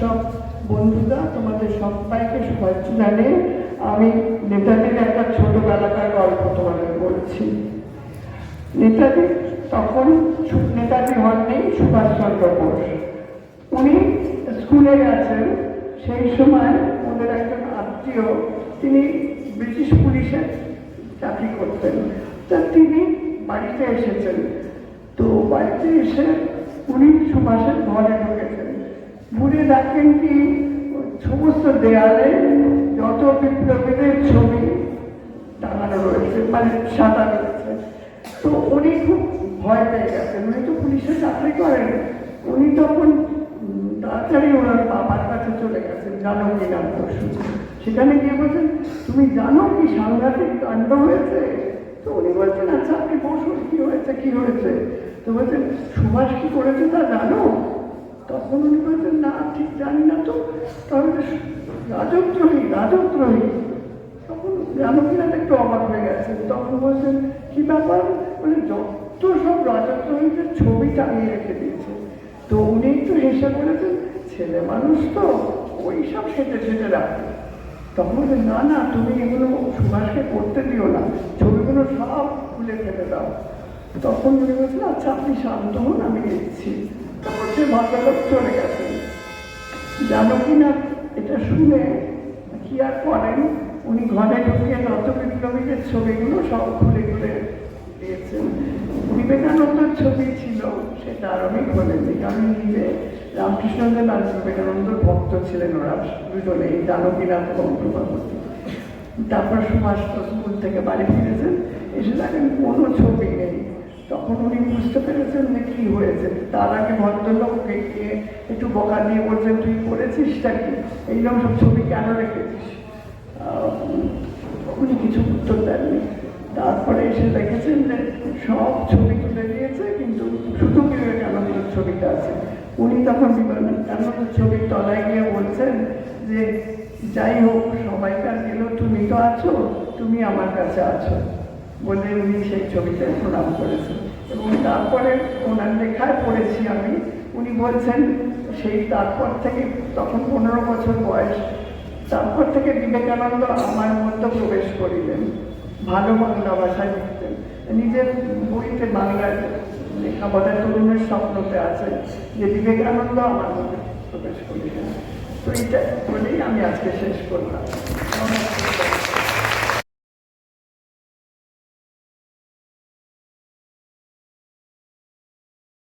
সব বন্ধুরা, তোমাদের সবাইকে শুভেচ্ছা জানিয়ে আমি নেতাজির একটা ছোটবেলাকার গল্প তোমাদের বলছি। নেতাজি তখন নেতাজি হননি, সুভাষচন্দ্র বোস। উনি স্কুলে গেছেন, সেই সময় ওদের একজন আত্মীয়, তিনি ব্রিটিশ পুলিশে চাকরি করতেন। তা তিনি বাড়িতে এসেছেন। তো বাড়িতে এসে উনি সুভাষের ঘুরে দেখেন কি সমস্ত দেয়ালে যত বিপ্লবীদের ছবি টাঙানো রয়েছে মানে সাদা রয়েছে। তো উনি খুব ভয় পেয়ে গেছেন। উনি তো পুলিশে চাকরি করেন। উনি তখন তাড়াতাড়ি ওনার বাবার কাছে চলে গেছেন জানো কি বসু সেখানে গিয়ে বলছেন, তুমি জানো কি সাংঘাতিক কাণ্ড হয়েছে? তো উনি বলছেন আচ্ছা আপনি বসুন, কি হয়েছে কি হয়েছে? তো বলছেন, সুভাষ কি করেছে তা জানো? তখন উনি বলছেন না, ঠিক জানি না তো। তাহলে রাজদ্রোহী রাজদ্রোহী। তখন জানকীনাথ একটু অবাক হয়ে গেছেন তখন বলছেন কি ব্যাপার? মানে যত সব রাজদ্রোহীদের ছবি টাঙিয়ে রেখে দিয়েছে। তো উনি একটু হেসে বলেছেন, ছেলে মানুষ তো, ওই সব সেটে সেটে রাখে। তখন বলছে, না না, তুমি এগুলো সুভাষকে করতে দিও না। ছবিগুলো সব খুলে ফেলে দাও। তখন উনি বলছেন আচ্ছা আপনি শান্ত হন, আমি তখন সে ভদ্রলোক চলে গেছেন কি এটা শুনে কি আর করেন? উনি ঘরে ঢুকিয়ে নত বিপ্লবীদের ছবিগুলো সব খুলে খুলে দিয়েছেন। বিবেকানন্দের ছবি ছিল সেটা আর আমি খোলেনি আমি নিজে রামকৃষ্ণদেব আর বিবেকানন্দর ভক্ত ছিলেন ওরা, দুজনে জানকীনাথ এবং তারপর সুভাষ স্কুল থেকে বাড়ি ফিরেছেন। এসে দেখেন কোনো ছবি নেই। তখন উনি বুঝতে পেরেছেন যে কি হয়েছে। তার আগে ভদ্রলোককে গিয়ে একটু বকা দিয়ে বলছেন তুই করেছিসটা কি? এইরকম সব ছবি কেন রেখেছিস? উনি কিছু উত্তর দেননি। তারপরে এসে দেখেছেন যে সব ছবি তুলে দিয়েছে, কিন্তু শুধু বিবেকানন্দের ছবিটা আছে। উনি তখন বিবেকানন্দের ছবির তলায় গিয়ে বলছেন যে, যাই হোক, সবাইকার গেল, তুমি তো আছো, তুমি আমার কাছে আছো। বলে উনি সেই ছবিতে প্রণাম করেছেন। এবং তারপরে ওনার লেখায় পড়েছি আমি। উনি বলছেন, সেই তারপর থেকে তখন পনেরো বছর বয়স। তারপর থেকে বিবেকানন্দ আমার মধ্যে প্রবেশ করিলেন। ভালো বাংলা ভাষায় লিখতেন। নিজের বইতে বাংলায় লেখা বলে তরুণের স্বপ্নতে আছে যে বিবেকানন্দ আমার মধ্যে প্রবেশ করিলেন। তো এইটা বলেই আমি আজকে শেষ করলাম।